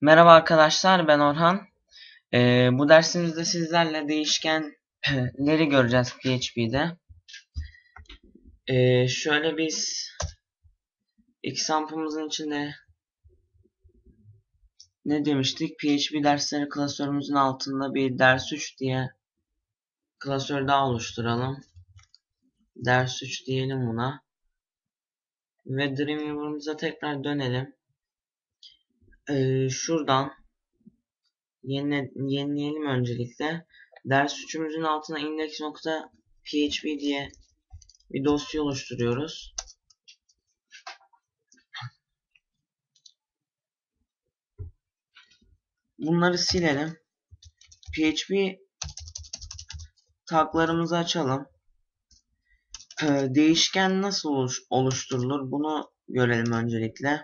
Merhaba arkadaşlar ben Orhan. Ee, bu dersimizde sizlerle değişkenleri göreceğiz PHP'de. Ee, şöyle biz example'ımızın içinde ne demiştik? PHP dersleri klasörümüzün altında bir ders 3 diye klasör daha oluşturalım. Ders 3 diyelim buna. Ve Dreamweaver'ımıza tekrar dönelim. Ee, şuradan yenile, yenileyelim öncelikle. Ders 3'ümüzün altına index.php diye bir dosya oluşturuyoruz. Bunları silelim. PHP taglarımızı açalım. Ee, değişken nasıl oluş oluşturulur bunu görelim öncelikle.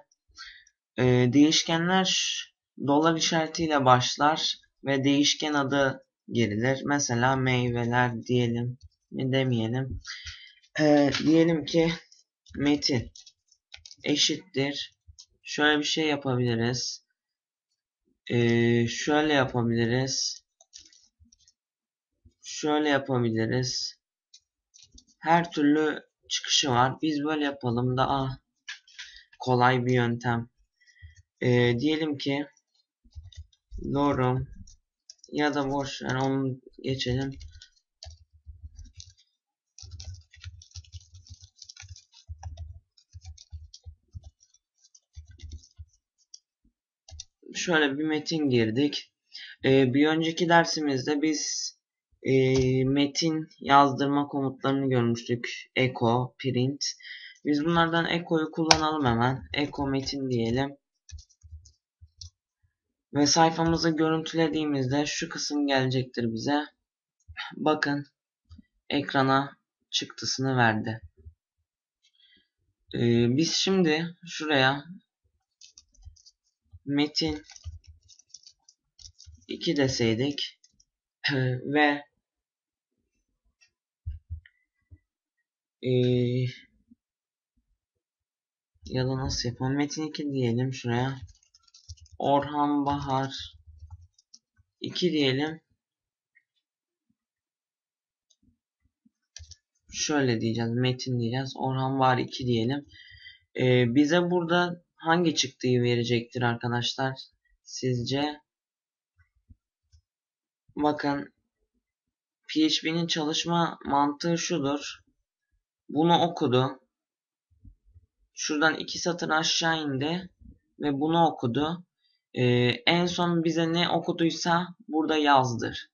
Ee, değişkenler dolar işaretiyle başlar ve değişken adı girilir. Mesela meyveler diyelim mi demeyelim. Ee, diyelim ki metin eşittir. Şöyle bir şey yapabiliriz. Ee, şöyle yapabiliriz. Şöyle yapabiliriz. Her türlü çıkışı var. Biz böyle yapalım daha kolay bir yöntem. Ee, diyelim ki lorem ya da boş yani onu geçelim. Şöyle bir metin girdik. Ee, bir önceki dersimizde biz e, metin yazdırma komutlarını görmüştük. Echo, print. Biz bunlardan echo'yu kullanalım hemen. Echo metin diyelim. Ve sayfamızı görüntülediğimizde şu kısım gelecektir bize. Bakın ekrana çıktısını verdi. Ee, biz şimdi şuraya metin 2 deseydik ve e, ya da nasıl yapalım metin 2 diyelim şuraya Orhan Bahar 2 diyelim. Şöyle diyeceğiz. Metin diyeceğiz. Orhan Bahar 2 diyelim. Ee, bize burada hangi çıktıyı verecektir arkadaşlar? Sizce? Bakın PHP'nin çalışma mantığı şudur. Bunu okudu. Şuradan iki satır aşağı indi ve bunu okudu. Ee, en son bize ne okuduysa burada yazdır.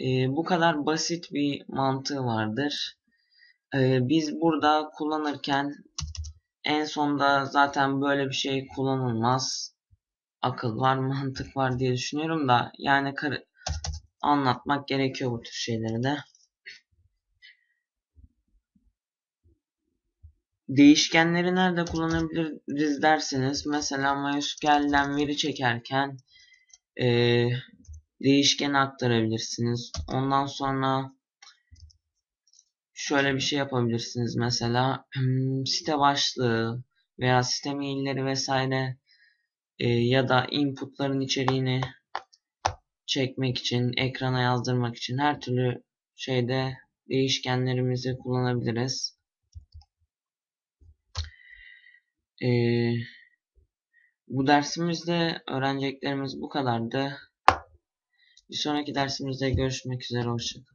Ee, bu kadar basit bir mantığı vardır. Ee, biz burada kullanırken en sonda zaten böyle bir şey kullanılmaz. Akıl var, mantık var diye düşünüyorum da yani anlatmak gerekiyor bu tür şeyleri de. Değişkenleri nerede kullanabiliriz derseniz mesela MySQL'den veri çekerken e, değişken aktarabilirsiniz. Ondan sonra şöyle bir şey yapabilirsiniz mesela site başlığı veya site mailleri vesaire e, ya da inputların içeriğini çekmek için, ekrana yazdırmak için her türlü şeyde değişkenlerimizi kullanabiliriz. Ee, bu dersimizde öğreneceklerimiz bu kadardı. Bir sonraki dersimizde görüşmek üzere. Hoşçakalın.